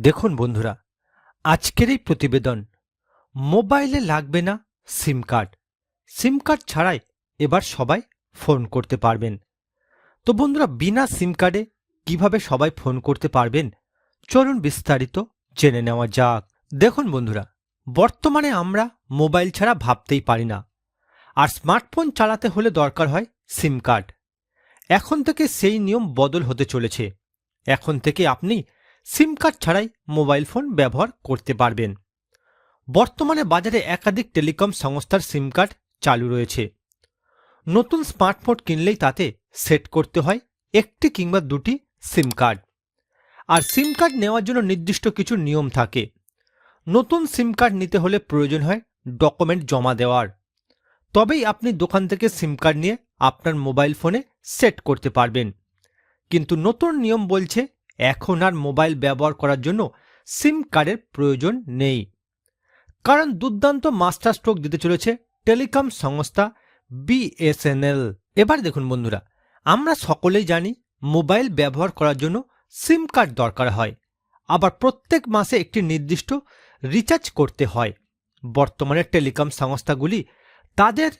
দেখুন বন্ধুরা, আজকের এই প্রতিবেদন, মোবাইলে লাগবে না সিম কার্ড। সিম কার্ড ছাড়াই এবার সবাই ফোন করতে পারবেন। তো বন্ধুরা, বিনা সিম কার্ডে কীভাবে সবাই ফোন করতে পারবেন? চলুন বিস্তারিত জেনে নেওয়া যাক। দেখুন বন্ধুরা, বর্তমানে আমরা মোবাইল ছাড়া ভাবতেই পারি না। আর স্মার্টফোন চালাতে হলে দরকার হয় সিম কার্ড। এখন থেকে সেই নিয়ম বদল হতে চলেছে। এখন থেকে আপনি সিম কার্ড ছাড়াই মোবাইল ফোন ব্যবহার করতে পারবেন। বর্তমানে বাজারে একাধিক টেলিকম সংস্থার সিম কার্ড চালু রয়েছে। নতুন স্মার্টফোন কিনলেই তাতে সেট করতে হয় একটি কিংবা দুটি সিম কার্ড। আর সিম কার্ড নেওয়ার জন্য নির্দিষ্ট কিছু নিয়ম থাকে। নতুন সিম কার্ড নিতে হলে প্রয়োজন হয় ডকুমেন্ট জমা দেওয়ার। তবেই আপনি দোকান থেকে সিম কার্ড নিয়ে আপনার মোবাইল ফোনে সেট করতে পারবেন। কিন্তু নতুন নিয়ম বলছে এখন আর মোবাইল ব্যবহার করার জন্য সিম কার্ডের প্রয়োজন নেই। কারণ দুর্দান্ত মাস্টার স্ট্রোক দিতে চলেছে টেলিকম সংস্থা বিএসএনএল। এবার দেখুন বন্ধুরা, আমরা সকলেই জানি মোবাইল ব্যবহার করার জন্য সিম কার্ড দরকার হয়। আবার প্রত্যেক মাসে একটি নির্দিষ্ট রিচার্জ করতে হয়। বর্তমানে টেলিকম সংস্থাগুলি তাদের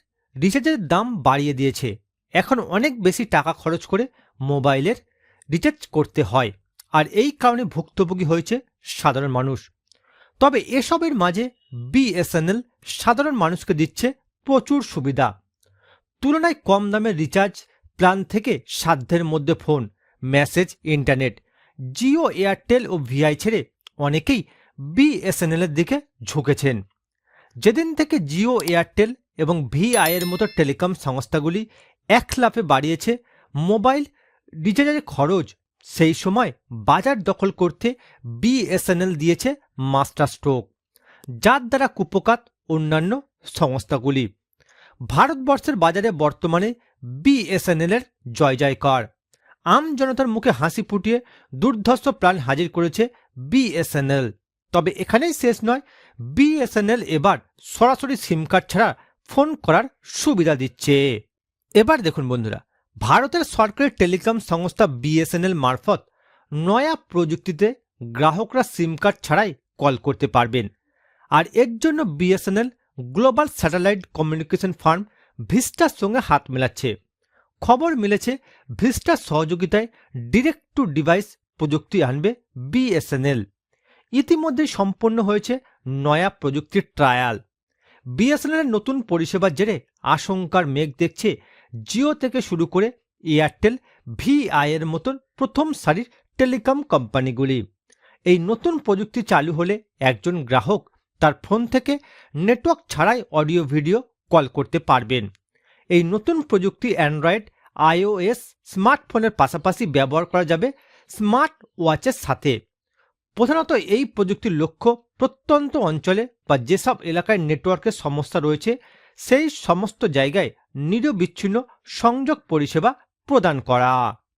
রিচার্জের দাম বাড়িয়ে দিয়েছে। এখন অনেক বেশি টাকা খরচ করে মোবাইলের রিচার্জ করতে হয়। আর এই কারণে ভুক্তভোগী হয়েছে সাধারণ মানুষ। তবে এসবের মাঝে বিএসএনএল সাধারণ মানুষকে দিচ্ছে প্রচুর সুবিধা। তুলনায় কম দামের রিচার্জ প্ল্যান থেকে সাধ্যের মধ্যে phone, message, internet, Jio, Airtel ও ভিআই ছেড়ে অনেকেই বিএসএনএল এর দিকে ঝুঁকেছেন। যেদিন থেকে জিও, এয়ারটেল এবং ভিআই এর মতো টেলিকম সংস্থাগুলি এক লাফে বাড়িয়েছে, মোবাইল রিচার্জের খরচ সেই সময় বাজার দখল করতে বিএসএনএল দিয়েছে মাস্টার স্ট্রোক যার দ্বারা কুপকাত অন্যান্য সংস্থাগুলি। ভারতবর্ষের বাজারে বর্তমানে বিএসএনএল এর জয় জয়কার। আম জনতার মুখে হাসি ফুটিয়ে দুর্ধর্ষ প্রাণ হাজির করেছে বিএসএনএল। তবে এখানেই শেষ নয়, বিএসএনএল এবার সরাসরি সিম কার্ড ছাড়া ফোন করার সুবিধা দিচ্ছে। এবার দেখুন বন্ধুরা ভারতের সরকারি টেলিকম সংস্থা বিএসএনএল মারফত নয়া প্রযুক্তিতে গ্রাহকরা সিম কার্ড ছাড়াই কল করতে পারবেন। আর এর জন্য BSNL global satellite communication firm Viasat সঙ্গে হাত মেলাচ্ছে। খবর মিলেছে, ভিস্টার সহযোগিতায় ডিরেক্ট টু ডিভাইস প্রযুক্তি আনবে বিএসএনএল। ইতিমধ্যেই সম্পন্ন হয়েছে নয়া প্রযুক্তির ট্রায়াল। বিএসএনএল নতুন পরিষেবার জেরে আশঙ্কার মেঘ দেখছে জিও থেকে শুরু করে এয়ারটেল, ভিআই এর মতন প্রথম সারির টেলিকম কোম্পানিগুলি। এই নতুন প্রযুক্তি চালু হলে একজন গ্রাহক তার ফোন থেকে নেটওয়ার্ক ছাড়াই অডিও, ভিডিও কল করতে পারবেন। এই নতুন প্রযুক্তি অ্যান্ড্রয়েড, আইওএস, স্মার্টফোনের পাশাপাশি ব্যবহার করা যাবে স্মার্ট ওয়াচের সাথে। প্রধানত এই প্রযুক্তির লক্ষ্য প্রত্যন্ত অঞ্চলে বা যেসব এলাকায় নেটওয়ার্কের সমস্যা রয়েছে সেই সমস্ত জায়গায় নিরবিচ্ছিন্ন সংযোগ পরিষেবা প্রদান করা।